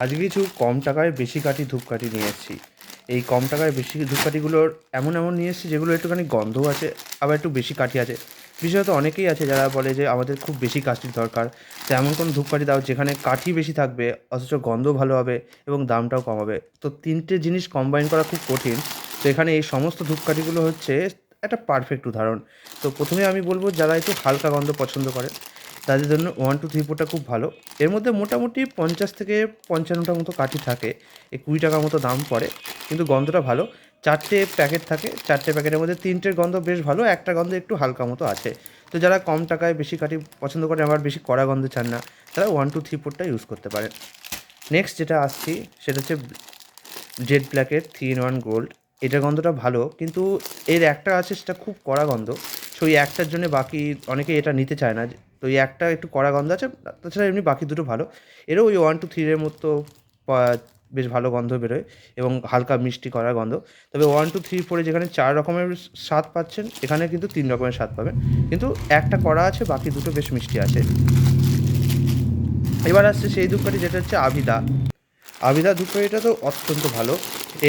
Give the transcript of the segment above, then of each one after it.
আজকে কিছু কম টাকায় বেশি কাঠি, ধূপকাঠি নিয়ে এসেছি। এই কম টাকায় বেশি ধূপকাঠিগুলোর এমন এমন নিয়ে এসেছি যেগুলো একটুখানি গন্ধও আছে, আবার একটু বেশি কাঠি আছে। বিশেষত অনেকেই আছে যারা বলে যে আমাদের খুব বেশি কাঠির দরকার। তো এমন কোনো ধূপকাঠি দাও যেখানে কাঠি বেশি থাকবে, অথচ গন্ধ ভালো হবে এবং দামটাও কম হবে। তো তিনটে জিনিস কম্বাইন করা খুব কঠিন। তো এখানে এই সমস্ত ধূপকাঠিগুলো হচ্ছে একটা পারফেক্ট উদাহরণ। তো প্রথমে আমি বলব, যারা একটু হালকা গন্ধ পছন্দ করে তাদের জন্য ওয়ান টু থ্রি ফোরটা খুব ভালো। এর মধ্যে মোটামুটি পঞ্চাশ থেকে পঞ্চান্নটার মতো কাঠি থাকে। এই কুড়ি টাকার মতো দাম পড়ে, কিন্তু গন্ধটা ভালো। চারটে প্যাকেট থাকে, চারটে প্যাকেটের মধ্যে তিনটের গন্ধ বেশ ভালো, একটা গন্ধ একটু হালকা মতো আছে। তো যারা কম টাকায় বেশি কাঠি পছন্দ করে আবার বেশি কড়া গন্ধ চান না, তারা ওয়ান টু থ্রি ফোরটা ইউজ করতে পারেন। নেক্সট যেটা আসছি, সেটা হচ্ছে জেড ব্ল্যাকের থ্রি ইন ওয়ান গোল্ড এটার গন্ধটা ভালো, কিন্তু এর একটা আছে, সেটা খুব কড়া গন্ধ। সো এই একটার জন্য বাকি অনেকে এটা নিতে চায় না। তো এই একটা একটু কড়া গন্ধ আছে, তাছাড়া এমনি বাকি দুটো ভালো। এরও ওই ওয়ান টু থ্রির মতো বেশ ভালো গন্ধ বেরোয় এবং হালকা মিষ্টি করা গন্ধ। তবে ওয়ান টু থ্রি ফোরে যেখানে চার রকমের স্বাদ পাচ্ছেন, এখানে কিন্তু তিন রকমের স্বাদ পাবেন। কিন্তু একটা কড়া আছে, বাকি দুটো বেশ মিষ্টি আছে। এবার আসছে সেই ধূপকাঠি যেটা হচ্ছে আবিদা। আবিদা ধূপকাঠিটা তো অত্যন্ত ভালো।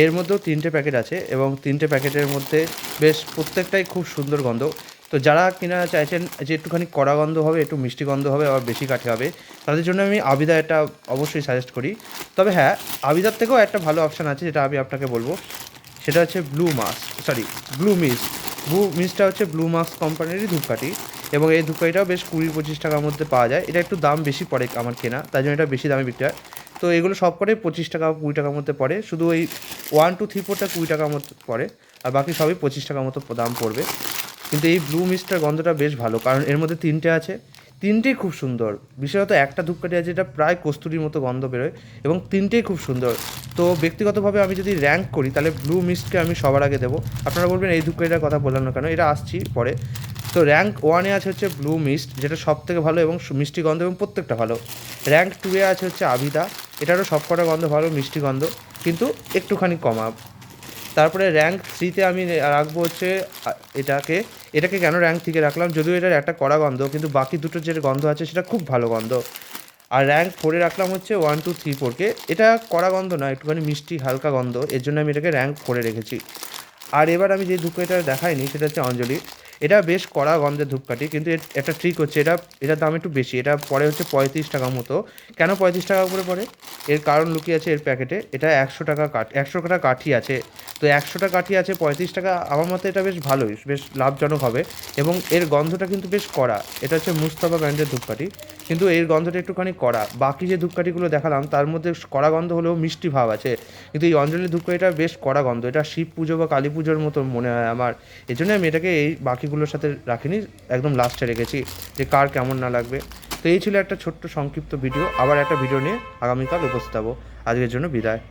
এর মধ্যেও তিনটে প্যাকেট আছে এবং তিনটে প্যাকেটের মধ্যে বেশ প্রত্যেকটাই খুব সুন্দর গন্ধ। তো যারা কিনা চাইছেন যে একটুখানি কড়া গন্ধ হবে, একটু মিষ্টি গন্ধ হবে আবার বেশি কাঠি হবে, তাদের জন্য আমি আবিদা এটা অবশ্যই সাজেস্ট করি। তবে হ্যাঁ আবিদার থেকেও একটা ভালো অপশান আছে যেটা আমি আপনাকে বলব। সেটা হচ্ছে blue mask sorry blue miss blue মিসটা হচ্ছে ব্লু মাস্ক কোম্পানিরই ধূপকাঠি এবং এই ধূপকাঠিটাও বেশ কুড়ি পঁচিশ টাকার মধ্যে পাওয়া যায়। এটা একটু দাম বেশি পড়ে আমার কেনা তাই জন্য এটা বেশি দামে বিক্রি হয়। তো এগুলো সব করে পঁচিশ টাকা, কুড়ি টাকার মধ্যে পড়ে। শুধু ওই ওয়ান টু থ্রি ফোরটা কুড়ি টাকার মতো পড়ে। আর বাকি সবই পঁচিশ টাকার মতো দাম পড়বে। কিন্তু এই ব্লু মিস্টার গন্ধটা বেশ ভালো, কারণ এর মধ্যে তিনটে আছে। তিনটেই খুব সুন্দর। বিশেষত একটা ধূপকাঠি আছে, যেটা প্রায় কস্তুরির মতো গন্ধ বেরোয়, এবং তিনটেই খুব সুন্দর। তো ব্যক্তিগতভাবে আমি যদি র্যাঙ্ক করি, তাহলে ব্লু মিস্টকে আমি সবার আগে দেবো। আপনারা বলবেন, এই ধূপকাঠিটার কথা বললাম না কেন? এটা আসছি পরে। তো র্যাঙ্ক ওয়ানে আছে হচ্ছে ব্লু মিস্ট যেটা সব থেকে ভালো এবং মিষ্টি গন্ধ এবং প্রত্যেকটা ভালো। র্যাঙ্ক টুয়ে আছে হচ্ছে আবিদা। এটারও সব কটা গন্ধ ভালো, মিষ্টি গন্ধ। কিন্তু একটুখানি কমা তারপরে র্যাঙ্ক থ্রিতে আমি রাখব হচ্ছে, এটাকে এটাকে কেন র্যাঙ্ক থেকে রাখলাম? যদিও এটার একটা কড়া গন্ধ, কিন্তু বাকি দুটো যে গন্ধ আছে সেটা খুব ভালো গন্ধ। আর র্যাঙ্ক ফোরে রাখলাম হচ্ছে ওয়ান টু থ্রি ফোরকে এটা কড়া গন্ধ না একটুখানি মিষ্টি, হালকা গন্ধ, এর জন্য আমি এটাকে র্যাঙ্ক ফোরে রেখেছি। আর এবার আমি যে ধূপকাঠিটা দেখাইনি, সেটা হচ্ছে অঞ্জলি। এটা বেশ কড়া গন্ধের ধূপকাঠি, কিন্তু একটা ট্রিক হচ্ছে, এটা, এটার দাম একটু বেশি, এটা পরে হচ্ছে পঁয়ত্রিশ টাকা মতো। কেন পঁয়ত্রিশ টাকা করে পড়ে? এর কারণ লুকিয়ে আছে এর প্যাকেটে এটা একশো টাকা কাঠ, একশো টাকা কাঠি আছে। তো একশোটা কাঠি আছে, পঁয়ত্রিশ টাকা। আমার মতে এটা বেশ ভালোই, বেশ লাভজনক হবে। এবং এর গন্ধটা কিন্তু বেশ কড়া। এটা হচ্ছে মুস্তাফা ব্র্যান্ডের ধূপকাঠি। কিন্তু এর গন্ধটা একটুখানি কড়া। বাকি যে ধূপকাঠিগুলো দেখালাম, তার মধ্যে কড়া গন্ধ হলেও মিষ্টি ভাব আছে। কিন্তু এই অঞ্জলি ধূপকাঠিটা বেশ কড়া গন্ধ। এটা শিব পুজো বা কালী পুজোর মতো মনে হয় আমার। এই জন্য আমি এটাকে এই বাকিগুলোর সাথে রাখিনি, একদম লাস্টে রেখেছি যে কার কেমন না লাগবে। তো এই ছিল একটা ছোট্ট সংক্ষিপ্ত ভিডিও আবার একটা ভিডিও নিয়ে আগামীকাল উপস্থিত হব আজকের জন্য বিদায়।